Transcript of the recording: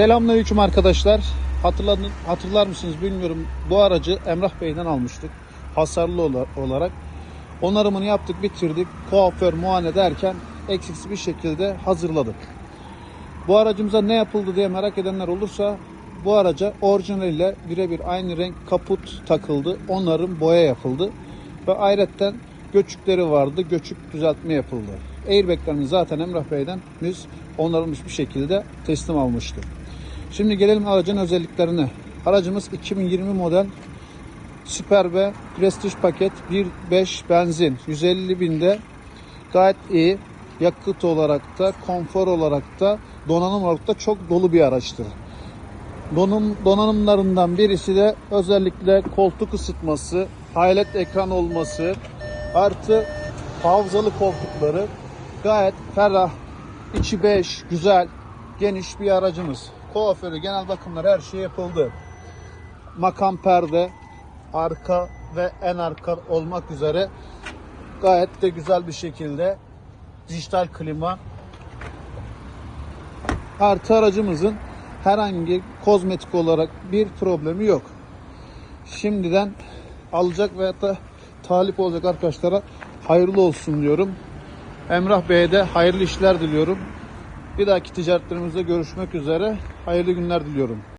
Selamünaleyküm arkadaşlar. Hatırladın, hatırlar mısınız bilmiyorum. Bu aracı Emrah Bey'den almıştık. Hasarlı ola- olarak. Onarımını yaptık, bitirdik. Kuaför, muayene derken eksiksiz bir şekilde hazırladık. Bu aracımıza ne yapıldı diye merak edenler olursa bu araca orijinaliyle birebir aynı renk kaput takıldı. Onarım boya yapıldı. Ve ayrıca göçükleri vardı. Göçük düzeltme yapıldı. Airbag'lerimiz zaten Emrah Bey'den biz onarılmış bir şekilde teslim almıştık. Şimdi gelelim aracın özelliklerine. Aracımız 2020 model Süper ve Prestige paket 1.5 benzin 150 binde gayet iyi. Yakıt olarak da, konfor olarak da, donanım olarak da çok dolu bir araçtır. Donum, donanımlarından birisi de özellikle koltuk ısıtması, highlight ekran olması, artı havzalı koltukları gayet ferah, içi beş, güzel, geniş bir aracımız. Kuaförü, genel bakımlar her şey yapıldı. Makam perde, arka ve en arka olmak üzere gayet de güzel bir şekilde dijital klima artı aracımızın herhangi kozmetik olarak bir problemi yok. Şimdiden alacak veya da talip olacak arkadaşlara hayırlı olsun diyorum. Emrah Bey'e de hayırlı işler diliyorum. Bir dahaki ticaretlerimizde görüşmek üzere. Hayırlı günler diliyorum.